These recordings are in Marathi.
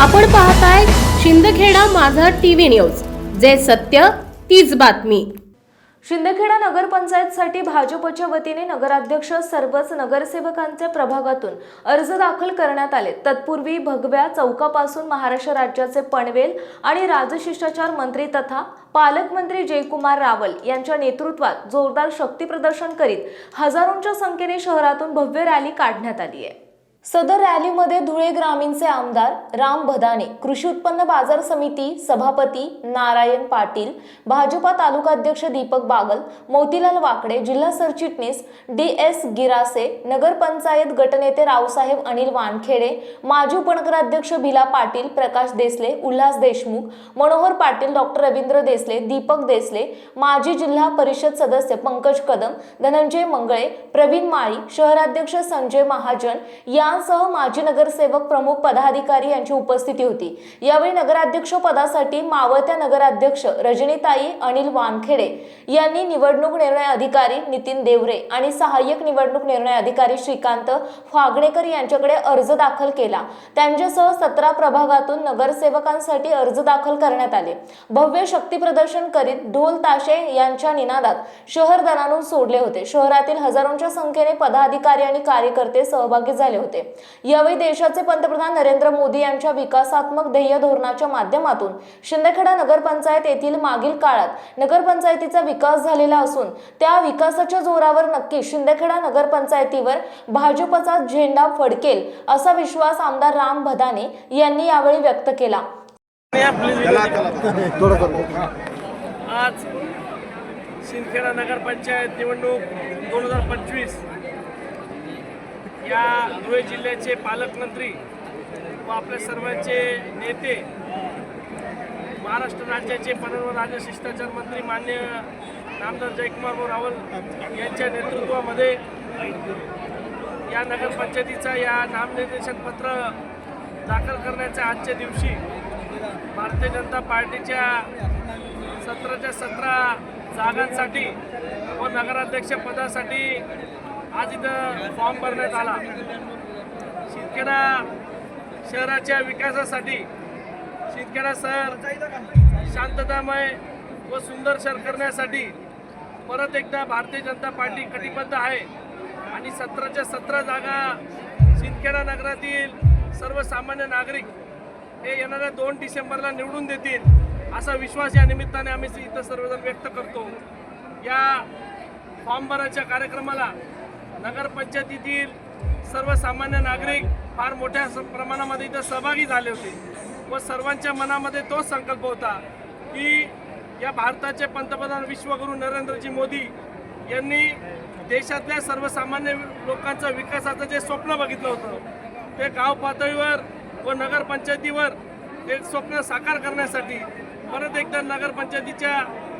आपण पाहताय शिंदखेडा माझा टीव्ही न्यूज. जे सत्य तीच बातमी. शिंदखेडा नगरपंचायतसाठी भाजपच्या वतीने नगराध्यक्ष सर्वच नगरसेवकांच्या प्रभागातून अर्ज दाखल करण्यात आले. तत्पूर्वी भगव्या चौकापासून महाराष्ट्र राज्याचे पनवेल आणि राजशिष्टाचार मंत्री तथा पालकमंत्री जयकुमार रावल यांच्या नेतृत्वात जोरदार शक्ती प्रदर्शन करीत हजारोंच्या संख्येने शहरातून भव्य रॅली काढण्यात आली आहे. सदर रॅलीमध्ये धुळे ग्रामीणचे आमदार राम भदाने कृषी उत्पन्न बाजार समिती सभापती नारायण पाटील भाजपा तालुकाध्यक्ष दीपक बागल मोतीलाल वाकडे जिल्हा सरचिटणीस डी एस गिरासे नगरपंचायत गटनेते रावसाहेब अनिल वानखेडे माजी उपनगराध्यक्ष भिला पाटील प्रकाश देसले उल्हास देशमुख मनोहर पाटील डॉक्टर रवींद्र देसले दीपक देसले माजी जिल्हा परिषद सदस्य पंकज कदम धनंजय मंगळे प्रवीण माळी शहराध्यक्ष संजय महाजन या यांसह माजी नगरसेवक प्रमुख पदाधिकारी यांची उपस्थिती होती. यावेळी नगराध्यक्ष पदासाठी मावळत्या नगराध्यक्ष रजनीताई अनिल वानखेडे यांनी निवडणूक निर्णय अधिकारी नितीन देवरे आणि सहाय्यक निवडणूक निर्णय अधिकारी श्रीकांत फागणेकर यांच्याकडे अर्ज दाखल केला. त्यांच्यासह सतरा प्रभागातून नगरसेवकांसाठी अर्ज दाखल करण्यात आले. भव्य शक्ती प्रदर्शन करीत ढोल ताशे यांच्या निनादात शहर दणाणून सोडले होते. शहरातील हजारोंच्या संख्येने पदाधिकारी आणि कार्यकर्ते सहभागी झाले होते. यावेळी देशाचे पंतप्रधान नरेंद्र मोदी यांच्या विकासात्मक ध्येय धोरणाच्या माध्यमातून शिंदेखेडा नगरपंचायत येथील मागील काळात नगरपंचायतीचा विकास झालेला असून त्या विकासाच्या जोरावर नक्की शिंदेखेडा नगरपंचायतीवर भाजपचा झेंडा फडकेल असा विश्वास आमदार राम भदाने यांनी यावेळी व्यक्त केला. आज सिंदखेडा नगरपंचायत निवडणूक दोन हजार पंचवीस या धुळे जिल्ह्याचे पालकमंत्री व आपल्या सर्वांचे नेते महाराष्ट्र राज्याचे पणन राजशिष्टाचार मंत्री मान्य नामदार जयकुमार रावल यांच्या नेतृत्वामध्ये या नगरपंचायतीचा या नामनिर्देशन पत्र दाखल करण्याच्या आजच्या दिवशी भारतीय जनता पार्टीच्या सतराच्या सतरा जागांसाठी व नगराध्यक्षपदासाठी आज इथं फॉर्म भरण्यात आला. शिंदखेडा शहराच्या विकासासाठी शिंदखेडा शहर शांततामय व सुंदर शहर करण्यासाठी परत एकदा भारतीय जनता पार्टी कटिबद्ध आहे. आणि सतराच्या सतरा जागा शिंदखेडा नगरातील सर्वसामान्य नागरिक हे येणाऱ्या दोन डिसेंबरला निवडून देतील असा विश्वास या निमित्ताने आम्ही इथं सर्वजण व्यक्त करतो. या फॉर्म भराच्या कार्यक्रमाला नगरपंचायतीतील सर्वसामान्य नागरिक फार मोठ्या स- प्रमाणामध्ये इथं सहभागी झाले होते व सर्वांच्या मनामध्ये तोच संकल्प होता की या भारताचे पंतप्रधान विश्वगुरू नरेंद्रजी मोदी यांनी देशातल्या सर्वसामान्य लोकांचं विकासाचं जे स्वप्न बघितलं होतं ते गाव पातळीवर व नगरपंचायतीवर ते स्वप्न साकार करण्यासाठी परत एकदा नगरपंचायतीच्या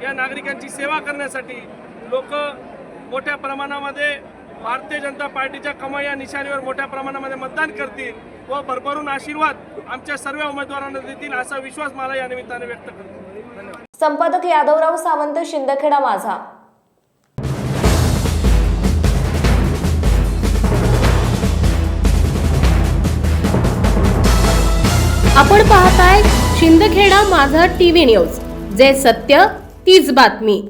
या नागरिकांची सेवा करण्यासाठी लोक मोठ्या प्रमाणामध्ये भारतीय जनता पार्टीच्या कमाई या निशाणीवर मोठ्या प्रमाणामध्ये मतदान करतील व भरभरून आशीर्वाद आमच्या सर्व उमेदवारांना देतील असा विश्वास मला या निमित्ताने व्यक्त करतो. धन्यवाद. संपादक यादवराव सावंत शिंदखेडा माझा. आपण पाहताय शिंदखेडा माझा टीव्ही न्यूज जे सत्य तीच बातमी.